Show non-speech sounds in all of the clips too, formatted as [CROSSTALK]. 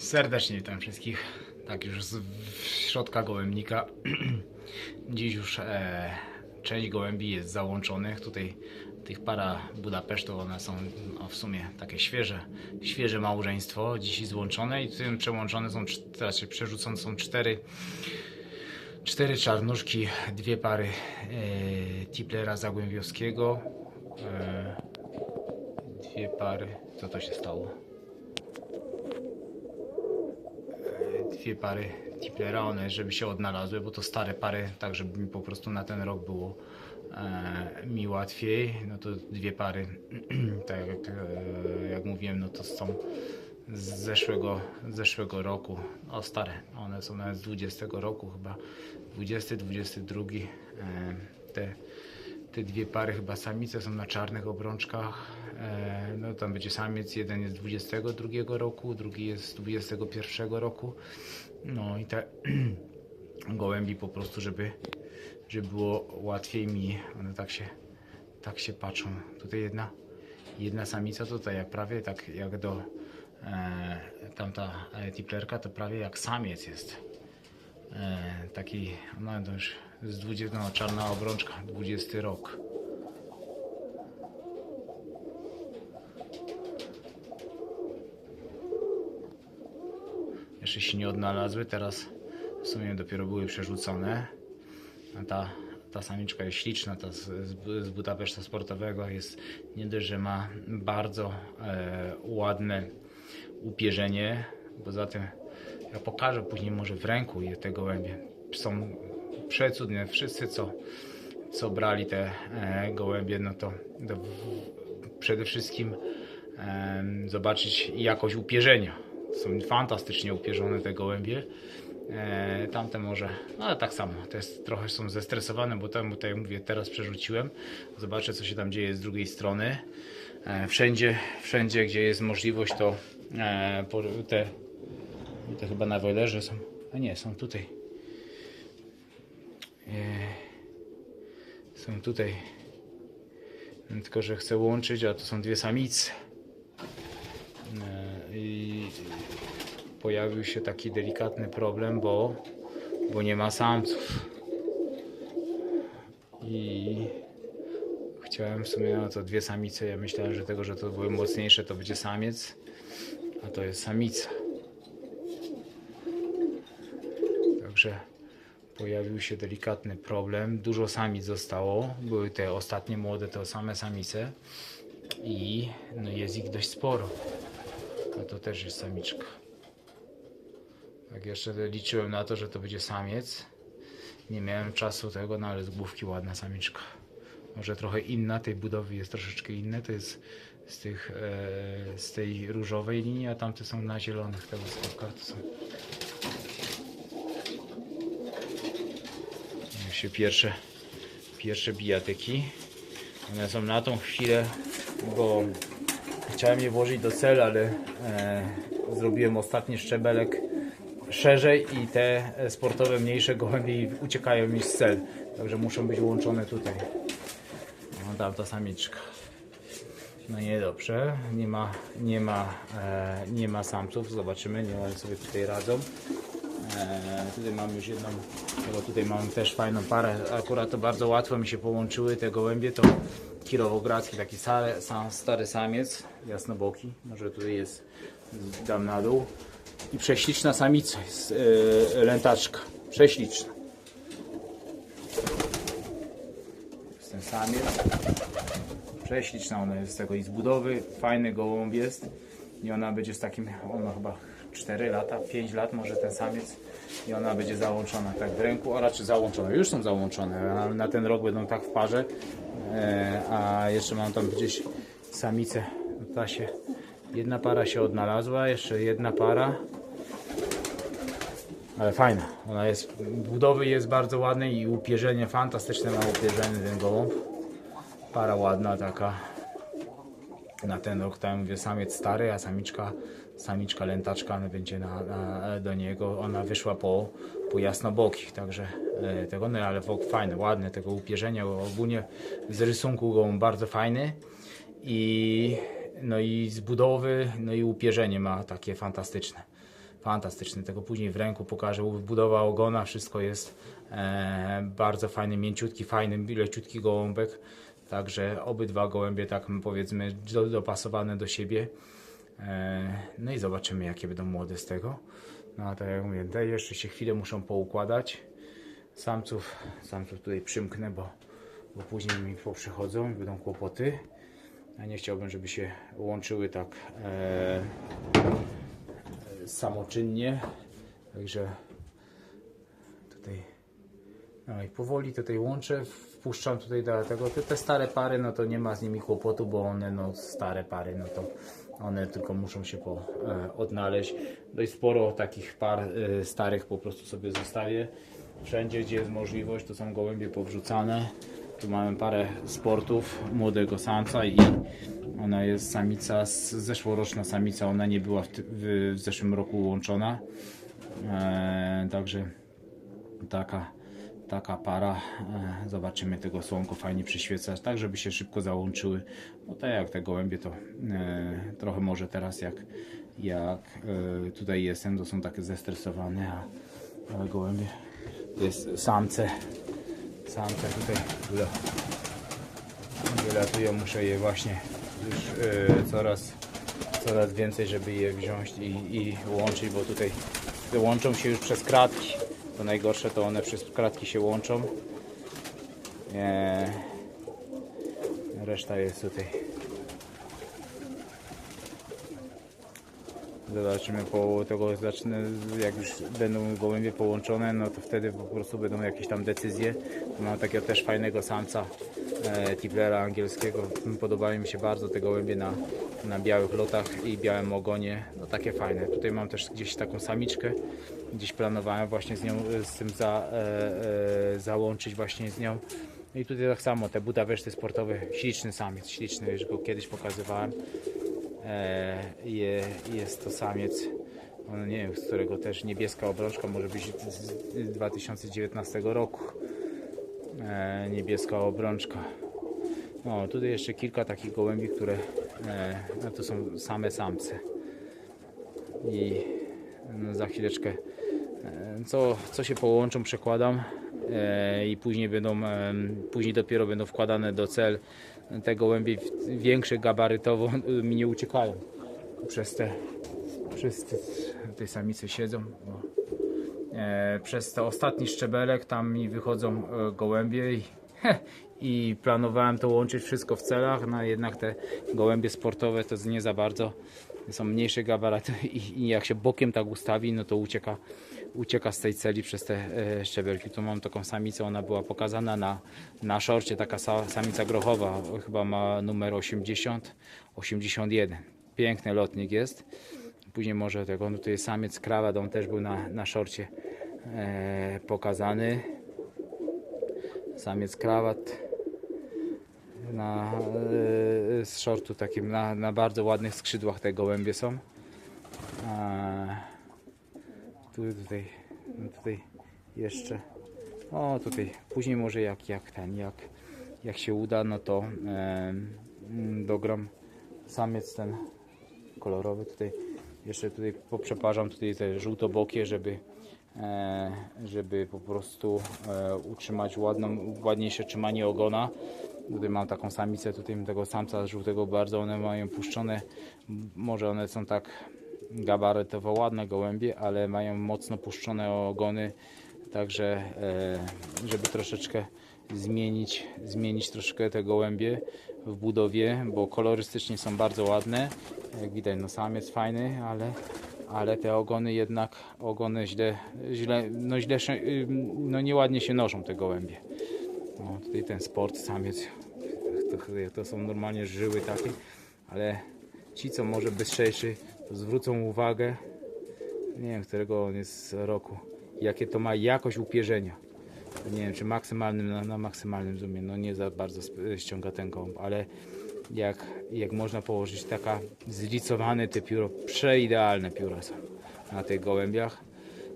Serdecznie witam wszystkich. Tak, już z środka gołębnika. [CLEARS THROAT] Dziś już e, część gołębi jest załączonych. Tutaj tych para Budapesztu, one są no, w sumie takie świeże, świeże małżeństwo. Dziś złączone i tym przełączone są, cz- znaczy przerzucone są cztery, cztery czarnuszki, dwie pary e, Tiplera Zagłębiowskiego. E, dwie pary. Co to się stało? Dwie pary Tiplera, one żeby się odnalazły, bo to stare pary, tak żeby mi po prostu na ten rok było e, mi łatwiej. No to dwie pary, [CLEARS THROAT] tak jak, e, jak mówiłem, no to są z zeszłego, zeszłego roku, o stare, one są nawet z 20 roku chyba, 20, 22, e, te te dwie pary chyba samice są na czarnych obrączkach. E, no tam będzie samiec, jeden jest z 22 roku, drugi jest z 21 roku. No i te [CLEARS THROAT] gołębi po prostu, żeby, żeby było łatwiej mi, one tak się, tak się patrzą. Tutaj jedna, jedna samica tutaj jak prawie tak jak do e, tamta tiplerka to prawie jak samiec jest. E, taki, no to już z 20, no, czarna obrączka, 20 rok. Jeszcze się nie odnalazły, teraz w sumie dopiero były przerzucone. Ta, ta samiczka jest śliczna, ta z, z, Budapesztu sportowego jest nie dość, że ma bardzo e, ładne upierzenie. Poza tym ja pokażę później może w ręku je te gołębie. Są przecudne. Wszyscy co, co brali te e, gołębie, no to, przede wszystkim zobaczyć jakość upierzenia. Są fantastycznie upierzone te gołębie. E, tamte może, no ale tak samo, to jest trochę są zestresowane, bo tam, tutaj mówię, teraz przerzuciłem. Zobaczę, co się tam dzieje z drugiej strony. E, wszędzie, wszędzie, gdzie jest możliwość, to e, te, te chyba na wojlerze są, a nie, są tutaj. Są tutaj. Tylko, że chcę łączyć, a to są dwie samice. E, I pojawił się taki delikatny problem, bo, bo nie ma samców. I chciałem w sumie, no to dwie samice. Ja myślałem, że tego, że to były mocniejsze, to będzie samiec, a to jest samica. Także pojawił się delikatny problem. Dużo samic zostało. Były te ostatnie młode, to same samice. I no jest ich dość sporo. A to też jest samiczka. Tak jeszcze liczyłem na to, że to będzie samiec. Nie miałem czasu tego, no ale z główki ładna samiczka. Może trochę inna, tej budowy jest troszeczkę inne. To jest z, tych, e, z tej różowej linii, a tamte są na zielonych. Te łuskowka to są Się pierwsze, pierwsze bijatyki. One są na tą chwilę, bo chciałem je włożyć do cel, ale e, zrobiłem ostatni szczebelek szerzej i te e, sportowe mniejsze gołębie uciekają mi z cel. Także muszą być łączone tutaj. No tam ta samiczka. No niedobrze, nie ma, nie ma, e, nie ma samców, zobaczymy, nie one sobie tutaj radzą. E, tutaj mam już jedną, bo tutaj mam też fajną parę. Akurat to bardzo łatwo mi się połączyły te gołębie. To kirowogradzki, taki stary, sam, stary samiec, jasnoboki. Może tutaj jest, dam na dół. I prześliczna samica, jest e, lętaczka. Prześliczna. Jest ten samiec. Prześliczna ona jest z tego i z budowy. Fajny gołąb jest. I ona będzie z takim, ona chyba 4 lata, 5 lat może ten samiec. I ona będzie załączona tak w ręku, a raczej załączone. Już są załączone, ale na ten rok będą tak w parze. E, a jeszcze mam tam gdzieś samice. Ta się, jedna para się odnalazła, jeszcze jedna para. Ale fajna. Ona jest, budowy jest bardzo ładnej i upierzenie fantastyczne ma upierzenie ten gołąb. Para ładna taka. Na ten rok tam mówię samiec stary, a samiczka, samiczka lętaczka będzie na, na, do niego. Ona wyszła po, po jasnobokich, także e, tego, no ale wok fajne, ładne tego upierzenia. Ogólnie z rysunku go bardzo fajny i no i z budowy, no i upierzenie ma takie fantastyczne. fantastyczny. Tego później w ręku pokażę. Budowa ogona, wszystko jest e, bardzo fajny, mięciutki, fajny, leciutki gołąbek. Także obydwa gołębie, tak powiedzmy, do, dopasowane do siebie. E, no i zobaczymy, jakie będą młode z tego. No a tak jak mówię, te jeszcze się chwilę muszą poukładać. Samców, samców tutaj przymknę, bo, bo później mi poprzychodzą i będą kłopoty. Ja nie chciałbym, żeby się łączyły tak e, samoczynnie. Także tutaj no i powoli tutaj łączę, wpuszczam tutaj do tego. Te, te stare pary, no to nie ma z nimi kłopotu, bo one, no stare pary, no to one tylko muszą się po, e, odnaleźć. Dość sporo takich par e, starych po prostu sobie zostawię. Wszędzie, gdzie jest możliwość, to są gołębie powrzucane. Tu mamy parę sportów młodego samca i ona jest samica, zeszłoroczna samica, ona nie była w, w, w zeszłym roku łączona. E, także taka, taka para. E, zobaczymy tego słonko fajnie przyświecać, tak żeby się szybko załączyły. Bo tak jak te gołębie to e, trochę może teraz jak, jak e, tutaj jestem, to są takie zestresowane, a, a gołębie to jest samce. Samce tutaj wyla- wylatują, muszę je właśnie już coraz, coraz więcej, żeby je wziąć i, i łączyć, bo tutaj łączą się już przez kratki. To najgorsze to one przez kratki się łączą. Reszta jest tutaj. Zobaczymy po tego zacznę, jak już będą gołębie połączone, no to wtedy po prostu będą jakieś tam decyzje. Mam takiego też fajnego samca Tiplera angielskiego. Podobają mi się bardzo te gołębie na, na białych lotach i białym ogonie. No takie fajne. Tutaj mam też gdzieś taką samiczkę. Gdzieś planowałem właśnie z nią, e, z tym za, e, e, załączyć właśnie z nią. No I tutaj tak samo, te budaweszty sportowe, śliczny samiec, śliczny, już go kiedyś pokazywałem. E, je, jest to samiec, on nie wiem, z którego też niebieska obrączka może być z 2019 roku. E, niebieska obrączka. No, tutaj jeszcze kilka takich gołębi, które e, no, to są same samce. I no, za chwileczkę e, co, co się połączą, przekładam i później będą, później dopiero będą wkładane do cel. Te gołębie większe gabarytowo mi nie uciekają przez te, przez te, te samice siedzą. O. E, przez ten ostatni szczebelek tam mi wychodzą e, gołębie i, i planowałem to łączyć wszystko w celach, no jednak te gołębie sportowe to nie za bardzo są mniejsze gabaryty i, i jak się bokiem tak ustawi, no to ucieka, ucieka z tej celi przez te e, szczebelki. Tu mam taką samicę, ona była pokazana na, na szorcie, taka sa, samica grochowa, chyba ma numer 80, 81. Piękny lotnik jest. Później może tego, no jest samiec krawat, on też był na, na szorcie e, pokazany. Samiec krawat na, e, z shortu takim, na, na bardzo ładnych skrzydłach te gołębie są. A, tu, tutaj, no tutaj jeszcze, o tutaj, później może jak, jak ten, jak, jak się uda, no to e, dogram samiec ten kolorowy tutaj jeszcze tutaj poprzeparzam tutaj te żółtobokie, żeby e, żeby po prostu e, utrzymać ładną, ładniejsze trzymanie ogona. Tutaj mam taką samicę, tutaj mam tego samca żółtego bardzo, one mają puszczone, może one są tak gabarytowo ładne gołębie, ale mają mocno puszczone ogony, także e, żeby troszeczkę zmienić, zmienić troszkę te gołębie w budowie, bo kolorystycznie są bardzo ładne. Jak widać, no samiec fajny, ale, ale te ogony jednak, ogony źle, źle, no źle, no nieładnie się noszą te gołębie. No, tutaj ten sport, samiec, to, to są normalnie żyły takie, ale ci, co może bystrzejszy, to zwrócą uwagę, nie wiem, którego on jest roku, jakie to ma jakość upierzenia. Nie wiem, czy maksymalnym, na, na maksymalnym zoomie, no nie za bardzo ściąga ten gołąb, ale jak, jak można położyć taka zlicowane te pióro, przeidealne pióra są na tych gołębiach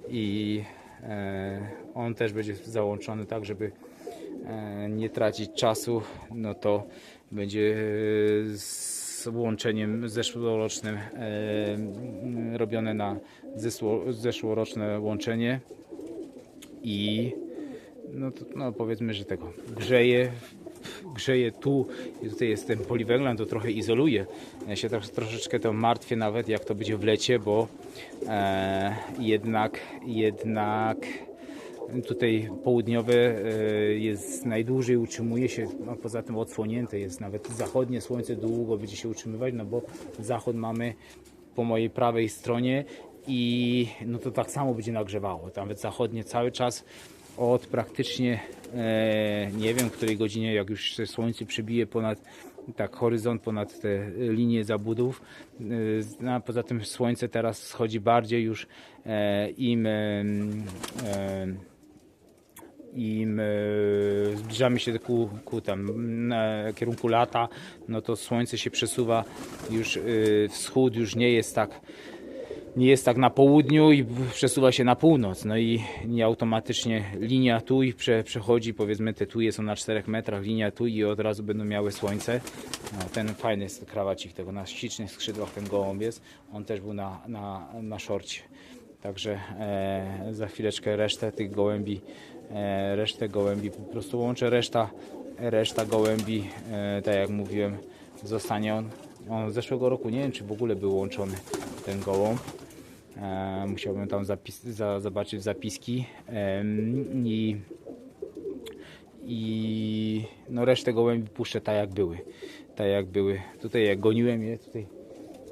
i e, on też będzie załączony tak, żeby e, nie tracić czasu, no to będzie e, z łączeniem zeszłorocznym, e, robione na zesło, zeszłoroczne łączenie i no, to, no powiedzmy, że tego grzeje, grzeje tu i tutaj jest ten poliwęglan, to trochę izoluje. Ja się trosz, troszeczkę to martwię nawet, jak to będzie w lecie, bo e, jednak, jednak tutaj południowe e, jest najdłużej utrzymuje się, a poza tym odsłonięte jest nawet zachodnie słońce długo będzie się utrzymywać, no bo zachód mamy po mojej prawej stronie i no to tak samo będzie nagrzewało. Nawet zachodnie cały czas od praktycznie e, nie wiem której godzinie, jak już słońce przybije ponad tak horyzont, ponad te linie zabudów. E, a poza tym słońce teraz schodzi bardziej już e, im e, e, im e, zbliżamy się ku, ku tam na kierunku lata, no to słońce się przesuwa już e, wschód, już nie jest tak nie jest tak na południu i przesuwa się na północ. No i nie automatycznie linia tu i prze, przechodzi, powiedzmy te tuje są na 4 metrach, linia tu i od razu będą miały słońce. No, ten fajny jest krawacik tego na ślicznych skrzydłach, ten gołąbiec. On też był na, na, na szorcie. Także e, za chwileczkę resztę tych gołębi, e, resztę gołębi po prostu łączę. Reszta, reszta gołębi, e, tak jak mówiłem, zostanie on. On z zeszłego roku nie wiem, czy w ogóle był łączony ten gołąb. E, musiałbym tam zapis, za, zobaczyć zapiski i, i no resztę gołębi puszczę tak jak były. Tak jak były. Tutaj jak goniłem je, tutaj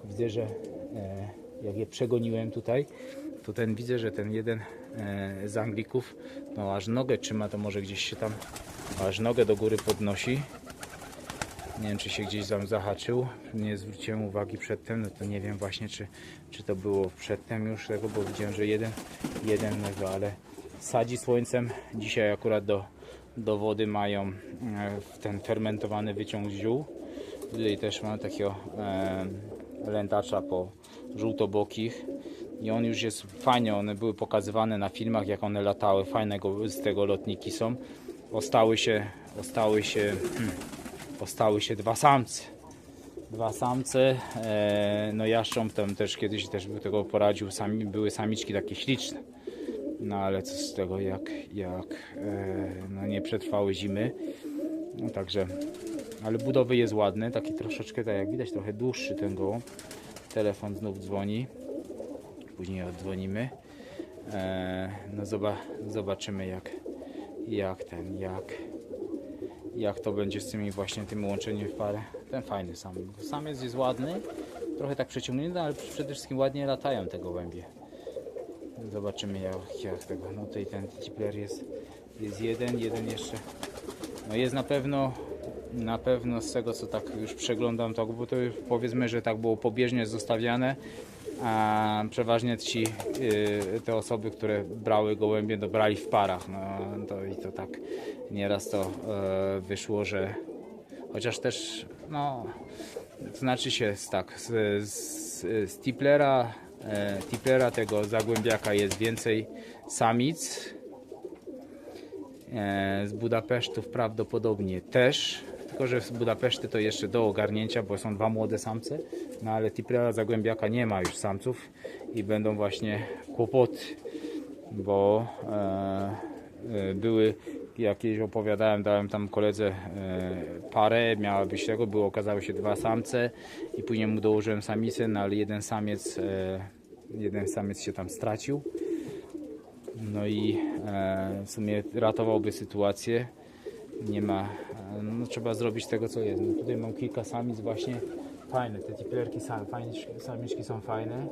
widzę, że e, jak je przegoniłem tutaj, to ten widzę, że ten jeden e, z Anglików, no aż nogę trzyma, to może gdzieś się tam aż nogę do góry podnosi. Nie wiem, czy się gdzieś tam zahaczył. Nie zwróciłem uwagi przedtem, no to nie wiem właśnie, czy, czy to było przedtem już tego, bo widziałem, że jeden, jeden tego, ale sadzi słońcem. Dzisiaj akurat do, do wody mają e, ten fermentowany wyciąg ziół. Tutaj też mam takiego e, lętacza po żółtobokich. I on już jest fajnie, one były pokazywane na filmach, jak one latały. Fajne go, z tego lotniki są. Ostały się, ostały się, hmm, ostały się dwa samce. Dwa samce, e, no jaszcząb tam też kiedyś też by tego poradził, sami, były samiczki takie śliczne. No ale co z tego, jak, jak e, no nie przetrwały zimy. No także, ale budowy jest ładny, taki troszeczkę, tak jak widać, trochę dłuższy ten gołąb. Telefon znów dzwoni, później oddzwonimy. E, no zoba, zobaczymy jak, jak ten, jak, jak to będzie z tymi właśnie tym łączeniem w parę. Ten fajny sam. Samiec jest ładny, trochę tak przeciągnięty, ale przede wszystkim ładnie latają te gołębie. Zobaczymy jak, jak tego. No tutaj ten tipler jest, jest jeden, jeden jeszcze. No jest na pewno, na pewno z tego co tak już przeglądam, to, bo to powiedzmy, że tak było pobieżnie zostawiane. A przeważnie ci, y, te osoby, które brały gołębie, to brali w parach. No to i to tak nieraz to e, wyszło, że chociaż też, no, znaczy się tak, z, z, z tiplera, e, tiplera tego zagłębiaka jest więcej samic, E, z Budapesztów prawdopodobnie też, tylko że z Budapeszty to jeszcze do ogarnięcia, bo są dwa młode samce, no ale Tiplera Zagłębiaka nie ma już samców i będą właśnie kłopoty, bo e, e, były, jak kiedyś opowiadałem, dałem tam koledze e, parę, miała być tego, było, okazały się dwa samce i później mu dołożyłem samicę, no ale jeden samiec, e, jeden samiec się tam stracił. No i e, w sumie ratowałby sytuację. Nie ma, e, no trzeba zrobić tego co jest. No tutaj mam kilka samic właśnie fajne, te tiplerki sam, samiczki są fajne.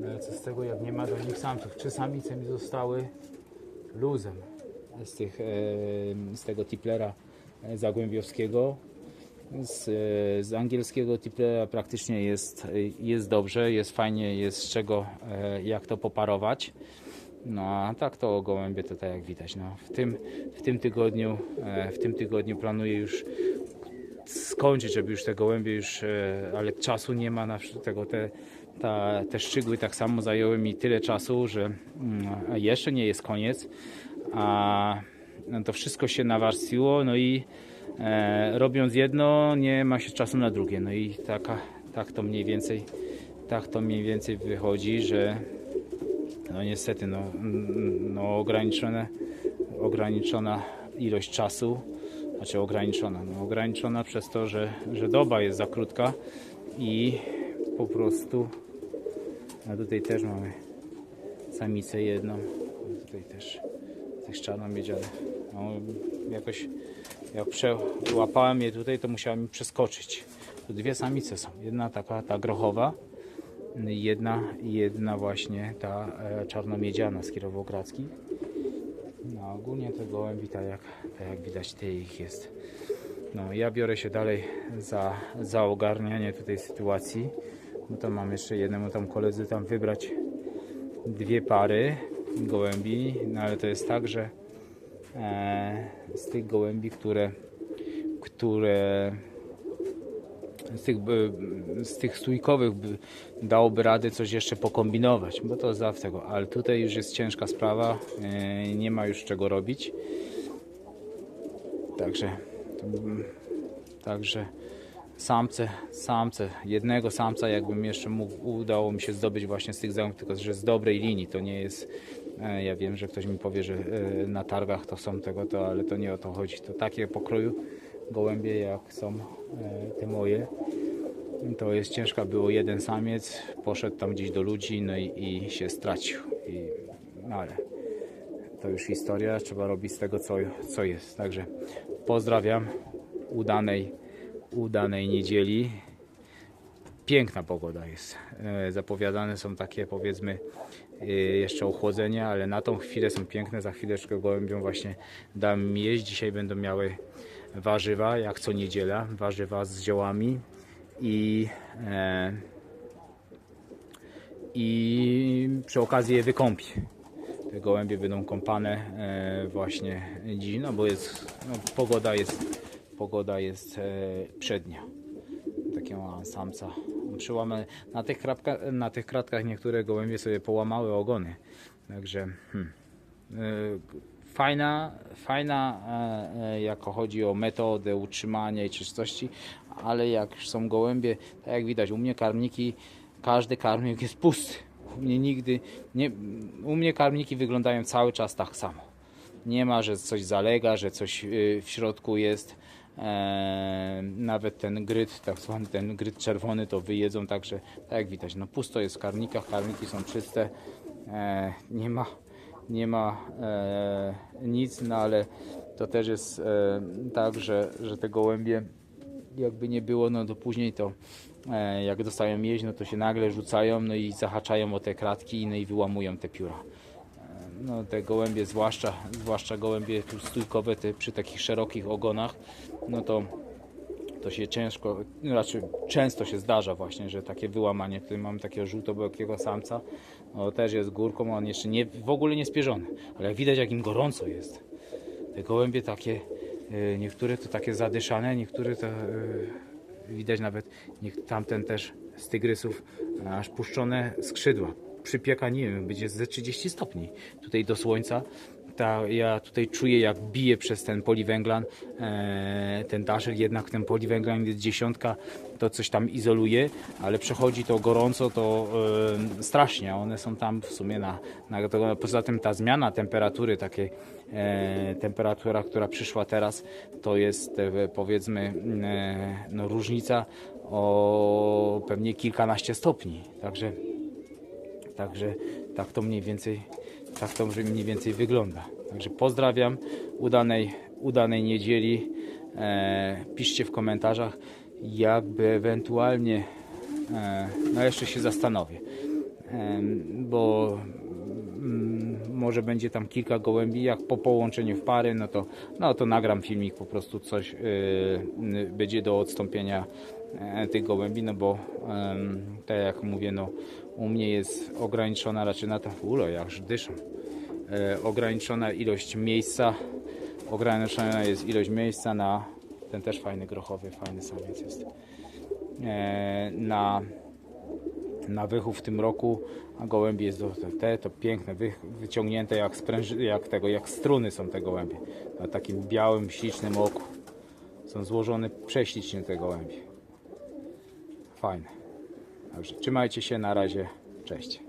No co z tego jak nie ma do nich samców. Trzy samice mi zostały luzem z, tych, e, z tego tiplera e, zagłębiowskiego. Z, z angielskiego tiplera praktycznie jest, jest dobrze, jest fajnie, jest z czego, jak to poparować. No a tak to gołębie to tak jak widać. No, w, tym, w, tym tygodniu, e, w tym tygodniu planuję już skończyć, żeby już te gołębie już, e, ale czasu nie ma na tego, te, ta, te szczygły tak samo zajęły mi tyle czasu, że a jeszcze nie jest koniec, a no, to wszystko się nawarstwiło, no i e, robiąc jedno, nie ma się czasu na drugie. No i taka, tak to mniej więcej, tak to mniej więcej wychodzi, że no niestety, no, mm, no ograniczone, ograniczona ilość czasu, znaczy ograniczona, no ograniczona przez to, że, że doba jest za krótka i po prostu, a tutaj też mamy samicę jedną, tutaj też tych czarnomiedziane. No, jakoś jak przełapałem je tutaj, to musiałem mi przeskoczyć. Tu dwie samice są. Jedna taka, ta grochowa, jedna, jedna właśnie ta e, czarnomiedziana z Kierowogradzkich. No ogólnie te gołębi, tak jak, tak jak widać, te ich jest. No ja biorę się dalej za, za ogarnianie tutaj sytuacji. No to mam jeszcze jednemu tam koledzy tam wybrać dwie pary gołębi, no ale to jest tak, że e, z tych gołębi, które, które z tych, e, z tych stójkowych by dałoby radę coś jeszcze pokombinować, bo to zawsze tego, ale tutaj już jest ciężka sprawa, e, nie ma już czego robić. Także, także samce, samce, jednego samca jakbym jeszcze mógł, udało mi się zdobyć właśnie z tych zająków, tylko że z dobrej linii, to nie jest, e, ja wiem, że ktoś mi powie, że na targach to są tego, to, ale to nie o to chodzi, to takie pokroju gołębie jak są te moje, to jest ciężka, było jeden samiec, poszedł tam gdzieś do ludzi, no i, i się stracił, I, no ale to już historia, trzeba robić z tego co, co jest, także pozdrawiam, udanej udanej niedzieli. Piękna pogoda jest. E, Zapowiadane są takie powiedzmy e, jeszcze ochłodzenia, ale na tą chwilę są piękne. Za chwileczkę gołębiom właśnie dam jeść. Dzisiaj będą miały warzywa, jak co niedziela. Warzywa z ziołami i e, i przy okazji je wykąpi. Te gołębie będą kąpane e, właśnie dziś, no bo jest, no, pogoda jest pogoda jest e, przednia. Takiego samca przyłamane. Na tych, krapka, na tych kratkach niektóre gołębie sobie połamały ogony. Także hmm. E, fajna, fajna e, e, jako chodzi o metodę utrzymania i czystości, ale jak są gołębie, tak jak widać u mnie karmniki, każdy karmnik jest pusty. U mnie nigdy, nie, u mnie karmniki wyglądają cały czas tak samo. Nie ma, że coś zalega, że coś y, w środku jest. E, nawet ten gryt, tak zwany ten gryt czerwony, to wyjedzą, także tak jak widać, no pusto jest w karnikach, karniki są czyste, e, nie ma, nie ma e, nic, no ale to też jest tak, że, że te gołębie jakby nie było, no to później to e, jak dostają jeść, no to się nagle rzucają, no i zahaczają o te kratki, no i wyłamują te pióra. No, te gołębie, zwłaszcza, zwłaszcza gołębie tu stójkowe, te przy takich szerokich ogonach, no to to się ciężko, raczej często się zdarza właśnie, że takie wyłamanie, tutaj mam takiego żółtobełkiego samca, no też jest górką, on jeszcze nie, w ogóle nie spierzony, ale jak widać jak im gorąco jest. Te gołębie takie, e, niektóre to takie zadyszane, niektóre to e, widać nawet, tamten też z tygrysów aż puszczone skrzydła przypieka, nie wiem, będzie ze 30 stopni tutaj do słońca. Ta, ja tutaj czuję jak bije przez ten poliwęglan e, ten daszek, jednak ten poliwęglan jest dziesiątka, to coś tam izoluje, ale przechodzi to gorąco, to e, strasznie, one są tam w sumie na, na to, poza tym ta zmiana temperatury takiej e, temperatura, która przyszła teraz, to jest e, powiedzmy e, no, różnica o pewnie kilkanaście stopni, także Także tak to mniej więcej, tak to mniej więcej wygląda. Także pozdrawiam, udanej, udanej niedzieli. E, piszcie w komentarzach, jakby ewentualnie, e, no jeszcze się zastanowię, e, bo mm, może będzie tam kilka gołębi, jak po połączeniu w pary, no to, no to nagram filmik, po prostu coś yy, będzie do odstąpienia tych gołębi, no bo tak jak mówię, no u mnie jest ograniczona raczej na to, ulo, jak już dyszą, e, ograniczona ilość miejsca, ograniczona jest ilość miejsca na, ten też fajny grochowy, fajny samiec jest, e, na, na wychów w tym roku, a gołębie jest do, te to piękne, wy, wyciągnięte jak, spręży, jak tego, jak struny są te gołębie, na takim białym, ślicznym oku. Są złożone prześlicznie te gołębie. Fajne. Dobrze, trzymajcie się, na razie. Cześć.